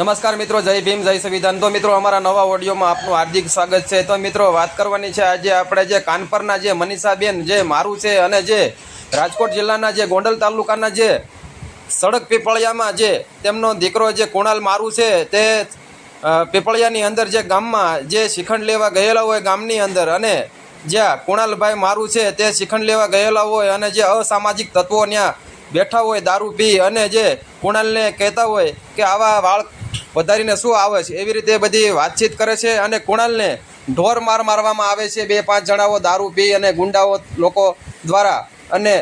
નમસ્કાર મિત્રો, જય ભીમ, જય સંવિધાન. તો મિત્રો, અમારા નવા ઓડિયોમાં આપનું હાર્દિક સ્વાગત છે. તો મિત્રો, વાત કરવાની છે આજે આપણે જે કાનપરના જે મનીષાબેન, જે મારું છે અને જે રાજકોટ જિલ્લાના જે ગોંડલ તાલુકાના જે સડક પીપળિયામાં જે તેમનો દીકરો જે કુણાલ મારું છે, તે પીપળિયાની અંદર જે ગામમાં જે શિખંડ લેવા ગયેલા હોય ગામની અંદર અને જ્યાં કુણાલભાઈ મારું છે, તે શિખંડ લેવા ગયેલા હોય અને જે અસામાજિક તત્વો ત્યાં બેઠા હોય, દારૂ પી અને જે કુણાલને કહેતા હોય કે આવા વાળ વધારીને શું આવે છે? એવી રીતે બધી વાતચીત કરે છે અને કુણાલને ઢોર માર મારવામાં આવે છે. બે પાંચ જણાઓ દારૂ પી અને ગુંડાઓ લોકો દ્વારા અને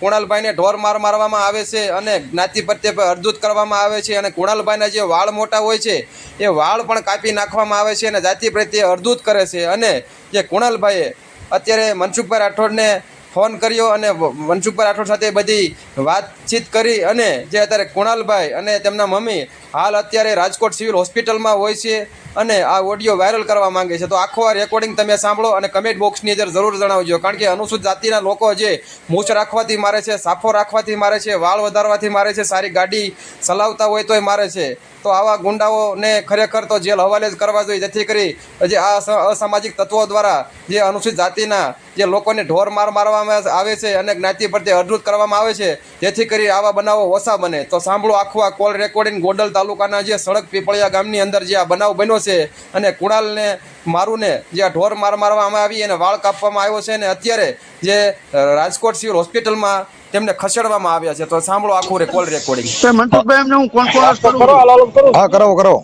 કુણાલભાઈને ઢોર માર મારવામાં આવે છે અને જ્ઞાતિ પ્રત્યે પર અર્ધૂત કરવામાં આવે છે અને કુણાલભાઈના જે વાળ મોટા હોય છે, એ વાળ પણ કાપી નાખવામાં આવે છે અને જાતિ પ્રત્યે અર્ધૂત કરે છે અને જે કુણાલભાઈએ અત્યારે મનસુખભાઈ રાઠોડને ફોન કર્યો અને મનસુખભાઈ રાઠોડ સાથે બધી વાતચીત કરી અને જે અત્યારે કુણાલભાઈ અને તેમના મમ્મી હાલ અત્યારે રાજકોટ સિવિલ હોસ્પિટલમાં હોય છે અને આ ઓડિયો વાયરલ કરવા માંગે છે. તો આખો આ રેકોર્ડિંગ તમે સાંભળો અને કમેન્ટ બોક્સની અંદર જરૂર જણાવજો. કારણ કે અનુસૂચિત જાતિના લોકો જે મૂછ રાખવાથી મારે છે, સાફો રાખવાથી મારે છે, વાળ વધારવાથી મારે છે, સારી ગાડી ચલાવતા હોય તોય મારે છે. તો આવા ગુંડાઓને ખરેખર તો જેલ હવાલે જ કરવા જોઈએ, જેથી કરી જે આ અસ- અસામાજિક તત્વો દ્વારા જે અનુસૂચિત જાતિના જે લોકોને ઢોર માર મારવામાં આવે છે અને જ્ઞાતિ પ્રત્યે અડધૂત કરવામાં આવે છે, જેથી કરી આવા બનાવો ઓછા બને. તો સાંભળો આખું આ કોલ રેકોર્ડિંગ ગોંડલ તાલુકાના જે સડક પીપળિયા ગામની અંદર જે આ બનાવ બન્યો છે અને કુણાલને, મારુને જે આ ઢોર માર મારવામાં આવી અને વાળ કાપવામાં આવ્યો છે અને અત્યારે જે રાજકોટ સિવિલ હોસ્પિટલમાં તેમને ખસેડવામાં આવ્યા છે. તો સાંભળો આખું રે કોલ રેકોર્ડિંગ તે મનસુખભાઈ એમને હું કોન્ફરન્સ કરું. હા કરો કરો.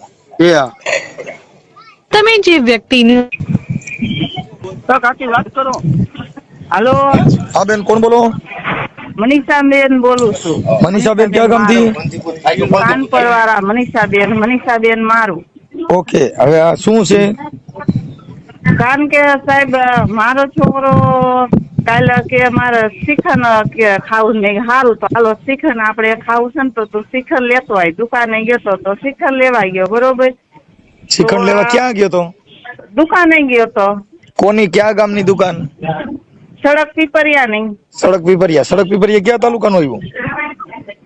એ તમે જે વ્યક્તિને તો કાકી વાત કરો. હાલો? હા બેન કોણ બોલો? મનીષાબેન બોલું છું. મનીષાબેન ક્યાં ગામથી? કાનપર વાળા મનીષાબેન મનીષાબેન મારું. ઓકે હવે આ શું છે? કારણ કે સાહેબ મારો છોકરો કાલે કે મારે શિખન કે ખાવું નહીં સારું તો હાલો શિખન આપણે ખાવું છે ને તો તું શિખન લેતો આવી દુકાને ગયો તો તો લેવા ગયો બરોબર? શ્રીખંડ લેવા ક્યાં ગયો તો? દુકાને ગયો તો. કોની ક્યાં ગામની દુકાન? સડક પીપરિયા ની સડક પીપરિયા સડક પીપરિયા ક્યાં તાલુકાનું આવ્યું?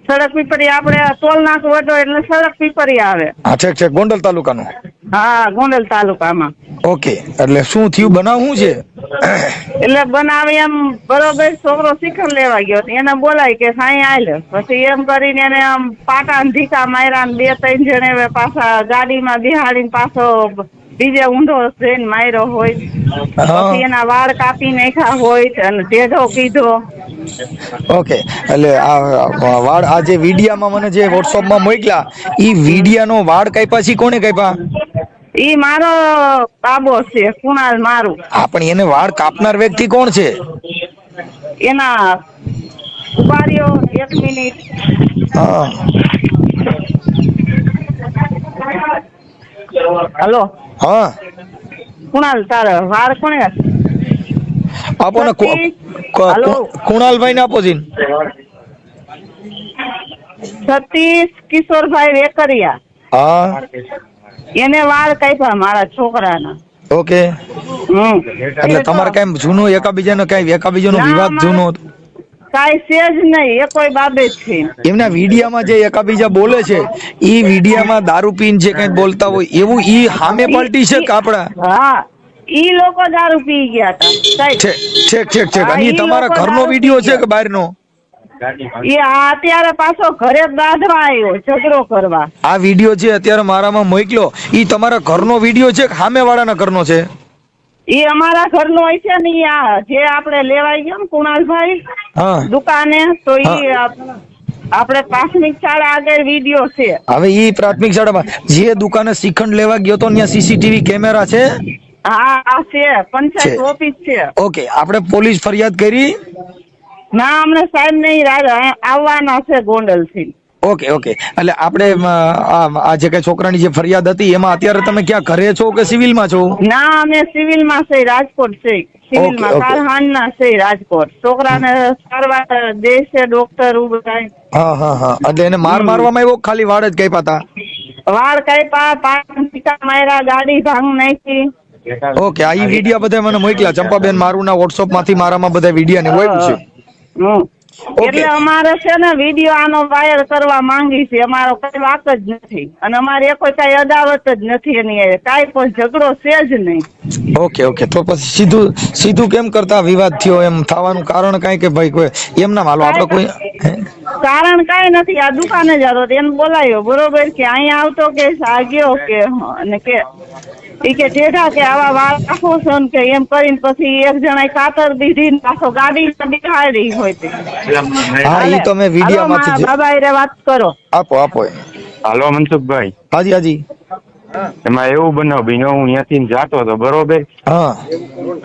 સડક પીપરિયા આપણે ટોલ નાક વટો એટલે સડક પીપરિયા આવે. હા ઠેક ઠેક ગોંડલ તાલુકાનું. હા ગોંડલ તાલુકામાં. ઓકે એટલે શું થયું બનાવ શું છે? એટલે બનાવે એમ બરોબર છોકરો શિખર લેવા ગયો એને બોલાય કે સાંઈ આલ પછી એમ કરીને એને આમ પાટા ને ઢીકા માર્યા ને બે ત્રણ જણે પાછા ગાડીમાં બિહાડીને પાછો બીજે ઊંધો જઈને માર્યો હોય. પછી એના વાળ કાપી નાખ્યા હોય અને ટેઢો કીધો. ઓકે. એટલે આ વાળ આ જે વિડિયામાં મને જે વોટ્સઅપમાં મોકલા ઈ વિડિયાનો વાળ કાપ્યા છે કોને કાપ્યા? ઈ મારો બાબો છે કુણાલ મારું. હા પણ એને વાળ કાપનાર વ્યક્તિ કોણ છે? એના ઉભાર્યો એક મિનિટ. હા. હલો. હા. કુણાલ તાર વાળ કોણે આપો ને કો- કો- કુણાલભાઈ ને આપો જીન. સતીશ કિશોરભાઈ વેકરિયા. હા. એને વાળ કાપ્યા મારા છોકરાના. ઓકે. એટલે તમારે કઈ જૂનો એકાબીજાનો કઈ એકાબીજાનો વિવાદ જૂનો? હતો? કાંઈ છે જ નહીં એ કોઈ બાબત છે. એમના વિડિયામાં જે એકાબીજા બોલે છે ઈ વિડિયામાં દારૂ પીન જે કઈ બોલતા હોય એવું ઈ હામે પલટી છે કાપડા હા ઈ લોકો દારૂ પી ગયા હતા ઠેક ઠેક ઠેક અને તમારા ઘરનો વીડિયો છે કે કે બહારનો? એ અત્યારે પાછો ઘરે બાંધવા આવ્યો ઝઘડો કરવા. આ વિડિયો છે અત્યારે મારામાં મોકલ્યો ઈ તમારા ઘરનો વિડિયો છે કે સામે વાળાના ઘરનો છે? એ અમારા ઘરનો હોય છે ને આ જે આપણે લેવાઈ ગયા ને કુણાલભાઈ દુકાને તો ઈ આપણે પ્રાથમિક શાળા આગળ વીડિયો છે. હવે ઈ પ્રાથમિક શાળામાં જે દુકાને શ્રીખંડ લેવા ગયો તો ત્યાં સીસીટીવી કેમેરા છે? હા આ છે પંચાયત ઓફિસ છે. ઓકે આપણે પોલીસ ફરિયાદ કરી. ના અમને સાહેબ નહીં આવવાના છે ગોંડલથી ઓકે ઓકે. એટલે આપણે આ જે કઈ છોકરાની જે ફરિયાદ હતી એમાં અત્યારે તમે ક્યાં ઘરે છો કે સિવિલમાં છો? ના અમે સિવિલમાં છે રાજકોટ છે. સિવિલ કારહાન ના છે રાજકોટ. છોકરાને સારવાર દેશે ડોક્ટર ઉભરાય હા હા હા. એટલે એને માર મારવામાં આવ્યો ખાલી વાળ જ કાપ્યા હતા? વાળ કાપ્યા ટીકા માર્યા ગાડી ભાંગ નાખી. ઓકે આ વિડિયા બધા મને મોકલ્યા. ચંપાબેન મારું ના વોટ્સઅપમાંથી મારામાં બધા વીડિયો ને હોય છે. એટલે અમારે છે ને વીડિયો આનો વાયર કરવા માંગી છે. અમારો કઈ વાત જ નથી. અને અમારે કોઈ કઈ અદાવત જ નથી એની કઈ કાંઈ પણ ઝઘડો છે જ નહીં. Okay okay. તો પછી સીધું સીધું કેમ કરતા વિવાદ થયો? એમ થવાનું કારણ કઈ કે ભાઈ કોઈ એમના માલો આપણે કોઈ કારણ કઈ નથી. આ દુકાને જ હતો એને બોલાયો. બરોબર કે અહીંયા આવતો કે આ ગયો કે અને કે ઈ કે જેઠા કે આવા વાળ રાખો છો ને કે એમ કરીને પછી એક જણા કાતર દીધી ને પાછો ગાડી બિહાડી હોય તે. હા એ તો મેં વિડિયો માંથી બાબા હારે વાત કરો. આપો આપો હાલો મનસુખભાઈ. હાજી હાજી. એમાં એવું બનાવ બીનો હું ત્યાંથી જાતો હતો બરોબર? હા.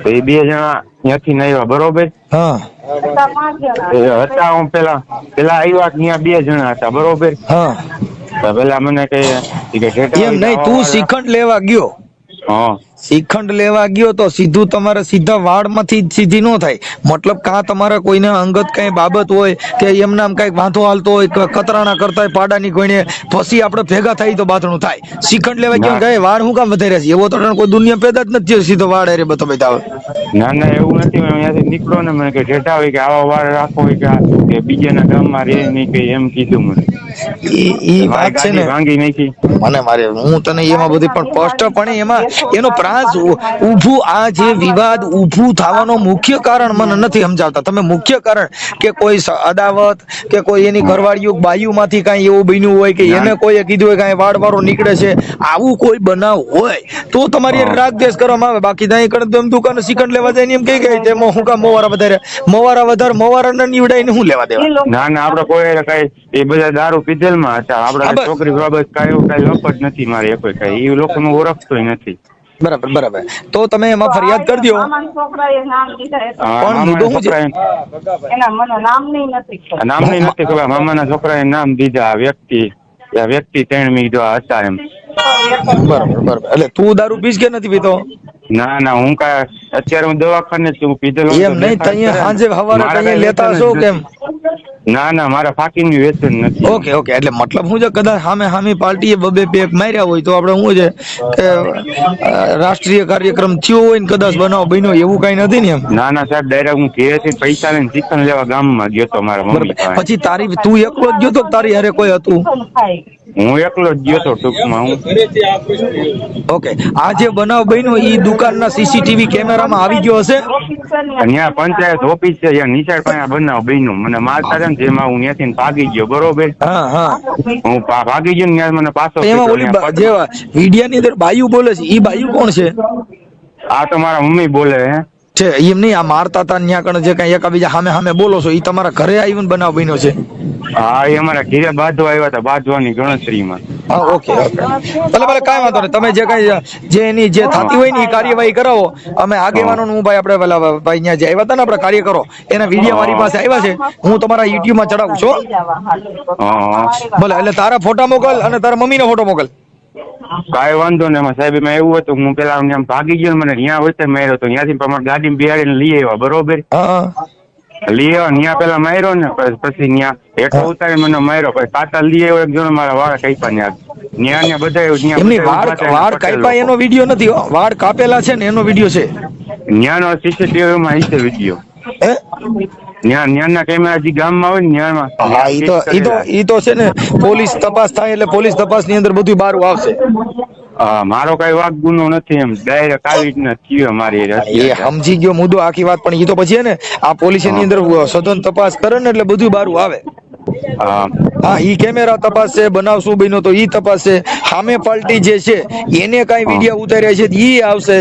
તો એ બે જણા ત્યાંથી આવ્યા બરોબર? હા. એ હતા હું પેલા પેલા આવ્યા ત્યાં બે જણા હતા બરોબર? હા. તો પેલા મને કહે ઈ કે એમ નહીં તું શ્રીખંડ લેવા ગયો. શ્રીખંડ લેવા ગયો તો સીધું તમારે સીધા વાળમાંથી માંથી સીધી ન થાય. મતલબ કાં તમારે કોઈને અંગત કઈ બાબત હોય કે એમના કઈ વાંધો હાલતો હોય કે કતરાણા કરતા હોય પાડાની કોઈને પછી આપણે ભેગા થઈ તો બાથણું થાય. શ્રીખંડ લેવા ગયો. કઈ વાળ હું કામ વધારે છે? એવો તો કોઈ દુનિયા પેદા જ નથી સીધો વાળ અરે બધો બધા ના ના એવું નથી. મેં ત્યાંથી નીકળો ને મને કે જેઠા હોય કે આવા વાળ રાખો કે બીજાના ગામમાં રહે નહીં કે એમ કીધું મને. ઈ ઈ વાત છે ને ભાંગી નાખી. મને મારે હું તને એમાં બધી પણ સ્પષ્ટપણે એમાં એનો પ્રાસ ઊભું આ જે વિવાદ ઊભું થવાનો મુખ્ય કારણ મને નથી સમજાવતા. તમે મુખ્ય કારણ કે કોઈ અદાવત કે કોઈ એની ઘરવાળીઓ બાયુમાંથી કાંઈ એવું બન્યું હોય કે એને કોઈએ કીધું હોય કાંઈ વાળવાળો નીકળે છે આવું કોઈ બનાવ હોય તો તમારી રાગ દેશ કરવામાં આવે. બાકી ત્યાં એમ દુકાને શ્રીખંડ લેવા જાય ને એમ કઈ કઈ તેમાં હું કામ મોવારા વધારે મોવારા વધારે મોવારા નીવડાઈને હું લેવા દેવા? ના ના આપડે કોઈ કઈ એ બધા દારૂ પીધેલમાં હતા. હા, આપડે છોકરી બાબત કઈ એવું કઈ લપ જ નથી મારે કોઈ કઈ. એ લોકોનું ઓળખતો નથી. બરાબર બરાબર. તો તમે એમાં ફરિયાદ કરી દો. મામાના છોકરાએ નામ દીધા એ તો. હા, પણ મુદ્દો શું છે? છોકરાએ- એના નથી ખબર. મામાના છોકરાએ નામ દીધા. વ્યક્તિ આ વ્યક્તિ ત્રણ મી જો હતા એમ. બરાબર બરાબર. એટલે તું દારૂ પીશ કે નથી પીતો? ના ના હું કા અત્યારે હું દવાખાને જ છું. પીધેલો એમ નહીં તઈએ સાંજે હવારે તઈએ લેતા છો કેમ? ના ના મારા ફાકીનું વેતન નથી. ઓકે ઓકે એટલે મતલબ હું છે કદાચ સામે સામે પાર્ટીએ બબે પેક માર્યા હોય તો આપણે શું છે કે રાષ્ટ્રીય કાર્યક્રમ થયો હોય ને કદાચ બનાવ બન્યો એવું કઈ નથી ને એમ? ના ના સાહેબ ડાયરેક્ટ હું ઘેરેથી પૈસા લઈને ચિકન લેવા ગામમાં ગયો તો મારા મમ્મી પછી તારી તું એકલો જ ગયો તો તારી હારે કોઈ હતું? હું એકલો જ ગયો તો ટૂંકમાં હું. ઓકે આ જે બનાવ બન્યો ઈ દુકાનના સીસીટીવી કેમેરામાં આવી ગયો હશે? અહીંયા પંચાયત ઓફિસ છે અહીંયા નિશાળ પાસે બનાવ બન્યું. મને મારતા હતા ને જેમાં હું ત્યાંથી ભાગી ગયો બરોબર? હા હા. હું ભાગી ગયો ને ત્યાં મને પાછો એમાં ઓલી જે વિડિયાની અંદર બાયુ બોલે છે ઈ બાયુ કોણ છે? આ તો મારા મમ્મી બોલે હે. છે એમ નહીં આ મારતા હતા ત્યાં કણ જે કઈ એકાબીજા સામે સામે બોલો છો ઈ તમારા ઘરે આવીને બનાવ બન્યો છે. હા એ અમારા ઘેરે બાંધવા આવ્યા હતા બાંધવાની ગણતરીમાં. હા ઓકે ભલે ભલે કાંઈ વાંધો નહીં. તમે જે કઈ જે એની જે થતી હોય ને એ કાર્યવાહી કરાવો. અમે આગેવાનો હું ભાઈ આપણે પેલા ભાઈ અહીંયા જે આવ્યા હતા ને આપણે કાર્ય કરો એના વીડિયો મારી પાસે આવ્યા છે. હું તમારા યુટ્યુબમાં ચડાવું છું? હા. ભલે એટલે તારા ફોટા મોકલ અને તારા મમ્મીનો ફોટો મોકલ. કાંઈ વાંધો નહીં એમાં સાહેબ એમાં એવું હતું હું પેલા ભાગી ગયો મને ત્યાં હોય માર્યો તો ત્યાંથી તમારી ગાડી બિહાડીને લઈ આવ્યા બરોબર? આવ્યા ત્યાં પેલા માર્યો ને પછી- ન્યા હેઠો ઉતારી મને માર્યો પછી પાછા લઈ એક જણ મારા વાળ કાપ્યા ન્યા ન્યા ને બધા ન્યા એમની વાળ વાળ કાપ્યા એનો વીડિયો નથી. વાળ કાપેલા છે ને એનો વીડિયો છે. ન્યાનો સીસીટીવી માં હશે વિડિયો. ન્યા ન્યાના કેમેરા જે ગામમાં આવે ને ન્યામાં હા ઈ તો ઈ તો ઈ તો છે ને પોલીસ તપાસ થાય એટલે પોલીસ તપાસની અંદર બધું બહાર આવશે. મારો કઈ વાક ગુનો નથી એમ. ડાયરેક્ટ આવી રીતના થયો મારી એ સમજી ગયો મુદ્દો આખી વાત પણ એ તો પછી ને આ પોલીસ એની અંદર સઘન તપાસ કરે ને એટલે બધું બારું આવે. હા. ઈ કેમેરા તપાસ છે બનાવ શું બન્યો તો ઈ તપાસ. છે સામે પાર્ટી જે છે એને કઈ વીડિયો ઉતાર્યા છે ઈ આવશે.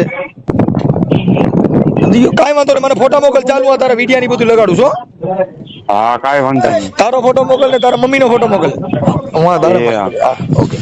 કઈ વાંધો નહીં મને ફોટા મોકલ ચાલુ તારા વિડિયા ની બધું લગાડું છો હા. કાઈ વાંધો નહીં. તારો ફોટો મોકલ ને તારા મમ્મીનો ફોટો મોકલ. હું તારા ઓકે.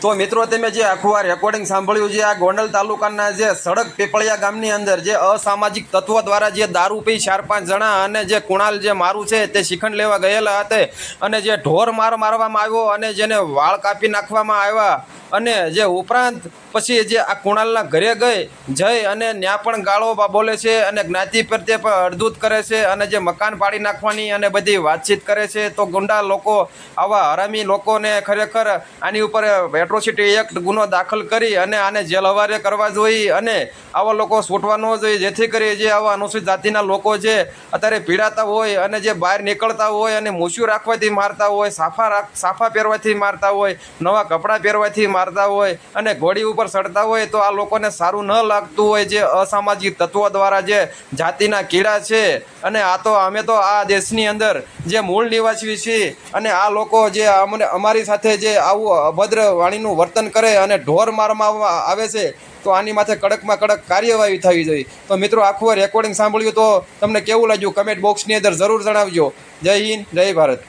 તો મિત્રો, તમે જે આખું રેકોર્ડિંગ સાંભળ્યું છે, આ ગોંડલ તાલુકાના જે સડક પીપળિયા ગામની અંદર જે અસામાજિક તત્વો દ્વારા જે દારૂ પી ચાર પાંચ જણા અને જે કુણાલ જે મારું છે તે શિખંડ લેવા ગયેલા હતા અને જે ઢોર માર મારવામાં આવ્યો અને જેને વાળ કાપી નાખવામાં આવ્યા. અને જે ઉપરાંત પછી જે આ કુણાલના ઘરે ગઈ, જઈ અને ત્યાં પણ ગાળો બોલે છે અને જ્ઞાતિ પ્રત્યે પણ અડધૂત કરે છે અને જે મકાન પાડી નાખવાની અને બધી વાતચીત કરે છે, તો ગુંડા લોકો, આવા હરામી લોકોને ખરેખર આની ઉપર એટ્રોસિટી એક્ટ ગુનો દાખલ કરી અને આને જેલ હવારે કરવા જોઈએ અને આવા લોકો છૂટવા ન જોઈએ જેથી કરી જે આવા અનુસૂચિત જાતિના લોકો જે અત્યારે પીડાતા હોય અને જે બહાર નીકળતા હોય અને મૂછ્યું રાખવાથી મારતા હોય, સાફા રાખ, સાફા પહેરવાથી મારતા હોય, નવા કપડાં પહેરવાથી મારતા હોય અને ઘોડી ઉપર ચડતા હોય તો આ લોકોને સારું ન લાગતું હોય જે અસામાજિક તત્વો દ્વારા જે જાતિના કીડા છે. અને આ તો અમે તો આ દેશની અંદર જે મૂળ નિવાસી છીએ અને આ લોકો જે અમને અમારી સાથે જે આવું અભદ્ર વાણીનું વર્તન કરે અને ઢોર મારવામાં આવે છે, તો આની માથે કડકમાં કડક કાર્યવાહી થવી જોઈએ. તો મિત્રો, આખું રેકોર્ડિંગ સાંભળ્યું તો તમને કેવું લાગ્યું? કમેન્ટ બોક્સની અંદર જરૂર જણાવજો. જય હિન્દ, જય ભારત.